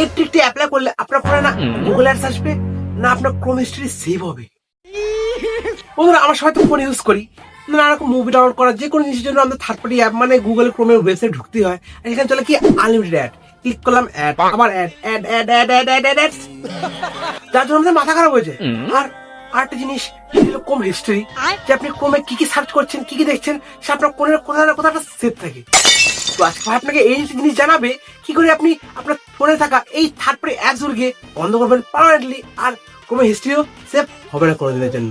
এই ট্রিকটি অ্যাপ্লাই করলে আপনার ফোনে না গুগল অ্যাডস আসবে না আপনার ক্রোম হিস্ট্রি সেভ হবে। বন্ধুরা আমরা সবাই তো ফোন ইউজ করি। নানা রকম মুভি ডাউনলোড করা যে কোনো জিনিসের জন্য আমাদের থার্ড পার্টি অ্যাপ মানে গুগল ক্রোমের ওয়েবসাইট ঢুকতে হয়। আর এখানে চলে কি? আনলিমিটেড অ্যাড ক্লিক করলাম অ্যাড আবার ad ad ad ad ad ad ad ad যার জন্য আমাদের মাথা খারাপ হয়েছে আর আরেকটা জিনিস কম হিস্ট্রি যে আপনি কমে কি কি সার্চ করছেন কি কি দেখছেন সে আপনার কোনের কোথাও না কোথাও একটা সেভ থাকে। তো আজকে আপনাকে এই জিনিস জানাবে, কি করে আপনি আপনার ফোনে থাকা এই থার্ড পার্টি অ্যাপস গুলিকে বন্ধ করবেন পার্মানেন্টলি আর ক্রমে হিস্ট্রিও সেভ হবে না কোনোদিনের জন্য।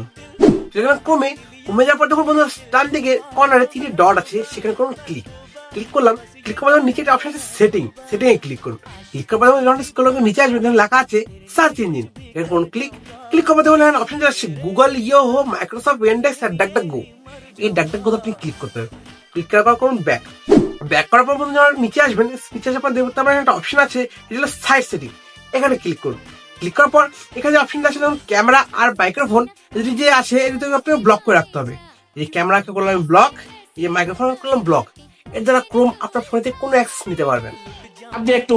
সেখানে ক্রমে কমে যাওয়ার পর যখন বন্ধু ডান দিকে কর্নারে তিনটি ডট আছে, সেখানে করুন ক্লিক ক্লিক করলাম ক্লিক করার নিচে একটা অপশন আছে সেটিং সেটিং এ ক্লিক করুন। ক্লিক করার পর যখন স্ক্রল করে নিচে আসবে তখন লেখা আছে সার্চ ইঞ্জিন এর করুন ক্লিক ক্লিক করার পর এখানে অপশন আসছে গুগল ইয়ো হো মাইক্রোসফট উইন্ডোজ আর ডাক ডাক গো এই ডাক ডাক গো আপনি ক্লিক করতে হবে ক্লিক করার পর করুন ব্যাক ব্যাক করার পর বন্ধু যখন নিচে আসবেন, নিচে আসার পর দেখব আমার একটা অপশন আছে, এটা হলো সাইড সেটিং এখানে ক্লিক করুন। ক্লিক করার পর এখানে যে অপশনটা আছে যেমন ক্যামেরা আর মাইক্রোফোন যদি যে আছে এটা আপনাকে ব্লক করে রাখতে হবে। এই ক্যামেরাকে করলাম ব্লক এই মাইক্রোফোন করলাম ব্লক এর দ্বারা ক্রোম আপনার ফোনেতে কোনো অ্যাক্সেস নিতে পারবেন। আপনি একটু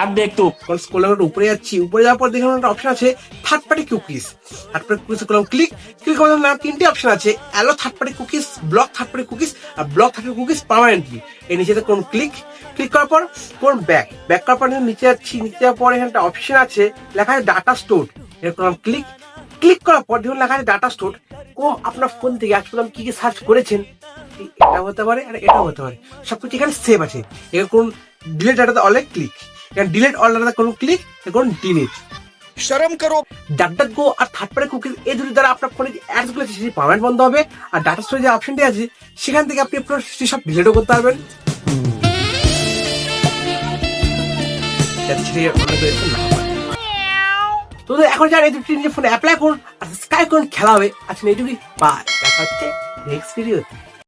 আর দে একটু কোন স্কুলে উপরে যাচ্ছি, উপরে যাওয়ার পর দেখলাম একটা অপশন আছে third party cookies third party cookies করলাম ক্লিক ক্লিক করার না তিনটে অপশন আছে। Allow third party cookies block third party cookies আর block third party cookies permanently এই নিচেতে কোন ক্লিক ক্লিক করার পর কোন ব্যাক ব্যাক করার পর নিচে যাচ্ছি, নিচে যাওয়ার পর এখানে একটা অপশন আছে, লেখা আছে ডাটা স্টোর এর করলাম ক্লিক ক্লিক করার পর দেখুন লেখা আছে ডাটা স্টোর ও আপনার ফোন থেকে আজ পর্যন্ত কি কি সার্চ করেছেন? এটা হতে পারে আর এটা হতে পারে। সবকিছু এখানে সেভ আছে। কোন ডিলেট ডাটাতে অলে ক্লিক ডিলেট অল ডাটাতে করুন ক্লিক করুন ডিলিট শরম করো ডাক ডাক গো আর থার্ড পার্টি কুকিজ এই দুটি দ্বারা আপনার ফোনে যে অ্যাডসগুলো আছে সেটি পার্মানেন্ট বন্ধ হবে। আর ডাটা স্টোরেজ যে অপশনটি আছে সেখান থেকে আপনি আপনার সব ডিলেটও করতে পারবেন। তো এখন যারা এই দুটি ফোনে অ্যাপ্লাই করুন আর স্কাই করুন খেলা হবে। আচ্ছা এইটুকুই বাই দেখা হচ্ছে নেক্সট ভিডিওতে